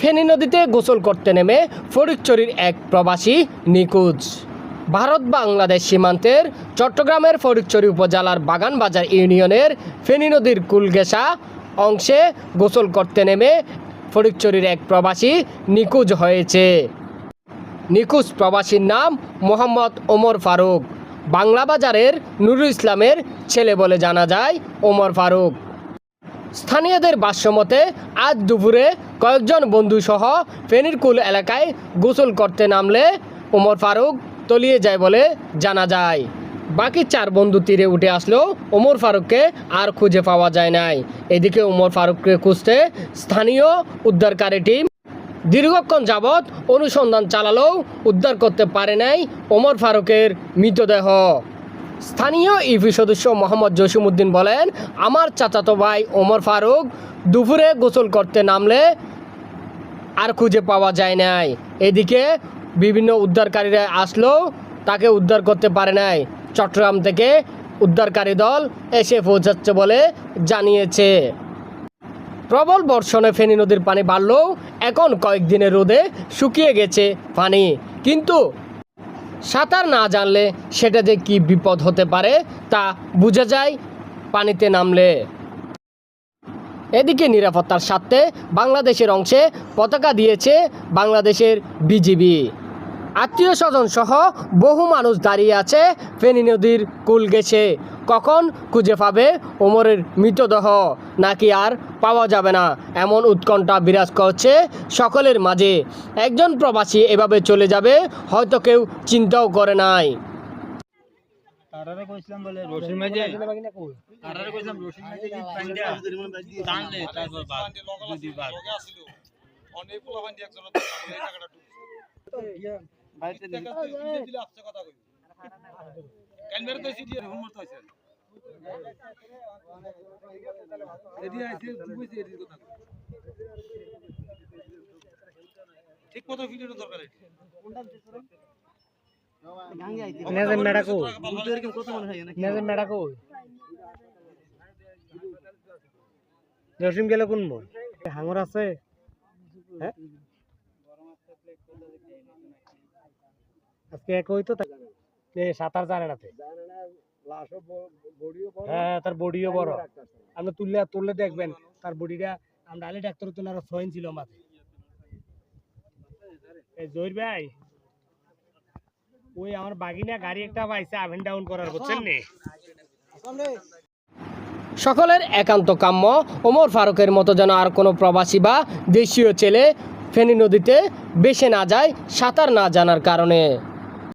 ফেনী নদীতে গোসল করতে নেমে ফরিকচুরির এক প্রবাসী নিখোঁজ। ভারত বাংলাদেশ সীমান্তের চট্টগ্রামের ফরিকচুরি উপজেলার বাগানবাজার ইউনিয়নের ফেনী নদীর কুলগেসা অংশে গোসল করতে নেমে ফরিকচুরির এক প্রবাসী নিখোঁজ হয়েছে। নিখোঁজ প্রবাসীর নাম মোহাম্মদ ওমর ফারুক। বাংলা বাজারের নুরুল ইসলামের ছেলে বলে জানা যায় ওমর ফারুক। স্থানীয়দের ভাষ্যমতে আজ দুপুরে কয়েকজন বন্ধুসহ ফেনীরকুল এলাকায় গোসল করতে নামলে ওমর ফারুক তলিয়ে যায় বলে জানা যায়। বাকি চার বন্ধু তীরে উঠে আসলেও ওমর ফারুককে আর খুঁজে পাওয়া যায় নাই। এদিকে ওমর ফারুককে খুঁজতে স্থানীয় উদ্ধারকারী টিম দীর্ঘক্ষণ যাবৎ অনুসন্ধান চালালেও উদ্ধার করতে পারে নাই ওমর ফারুকের মৃতদেহ। স্থানীয় ইভি সদস্য মোহাম্মদ জসিমউদ্দিন বলেন, আমার চাচাতো ভাই ওমর ফারুক দুপুরে গোসল করতে নামলে আর খুঁজে পাওয়া যায় নাই। এদিকে বিভিন্ন উদ্ধারকারীরা আসলেও তাকে উদ্ধার করতে পারে নাই। চট্টগ্রাম থেকে উদ্ধারকারী দল এসে পৌঁছাচ্ছে বলে জানিয়েছে। প্রবল বর্ষণে ফেনী নদীর পানি বাড়লেও এখন কয়েকদিনের রোদে শুকিয়ে গেছে পানি। কিন্তু সাঁতার না জানলে সেটা যে কি বিপদ হতে পারে তা বোঝা যায় পানিতে নামলে। এদিকে নিরাপত্তার স্বার্থে বাংলাদেশের অংশে পতাকা দিয়েছে বাংলাদেশের বিজিবি। আত্মীয় স্বজন সহ বহু মানুষ দাঁড়িয়ে আছে। ফেনী নদীর কুল গেছে। কখন খুঁজে পাবে ওমরের মৃতদেহ? নাকি আর পাওয়া যাবে না? এমন উৎকণ্ঠা বিরাজ করছে সকলের মাঝে। একজন প্রবাসী এভাবে চলে যাবে হয়তো কেউ চিন্তাও করে নাই। তারারে কইছিলাম বলে রশির মাঝে তারারে কইছিলাম রশির মাঝে কি পান্ডা টানলে তারপর বাদ। যদি বাদ। অনেক পোলা একজন টাকাটা ঠিক মতো ভিডিও দরকার এটা। মেডা কো কত না নেজেন মেডা কো জসিম গেলে কোন মোর হাঙর আছে? হ্যাঁ? আজকে এক হইতো তা- সাঁতার জানে না হ্যাঁ তার বডিও বড়। আপনি তুললে তুললে দেখবেন তার বডিটা আমরা আলি ডাক্তার তো আরও ছয় ছিল মাঝে জহির ভাই ওই আমার বাগিনা গাড়ি একটা পাইছে আপ এন্ড ডাউন করার বুঝছেন নি? সকলের একান্ত কাম্য ওমর ফারুকের মতো যেন আর কোনো প্রবাসী বা দেশীয় ছেলে ফেনী নদীতে বেসে না যায় সাঁতার না জানার কারণে।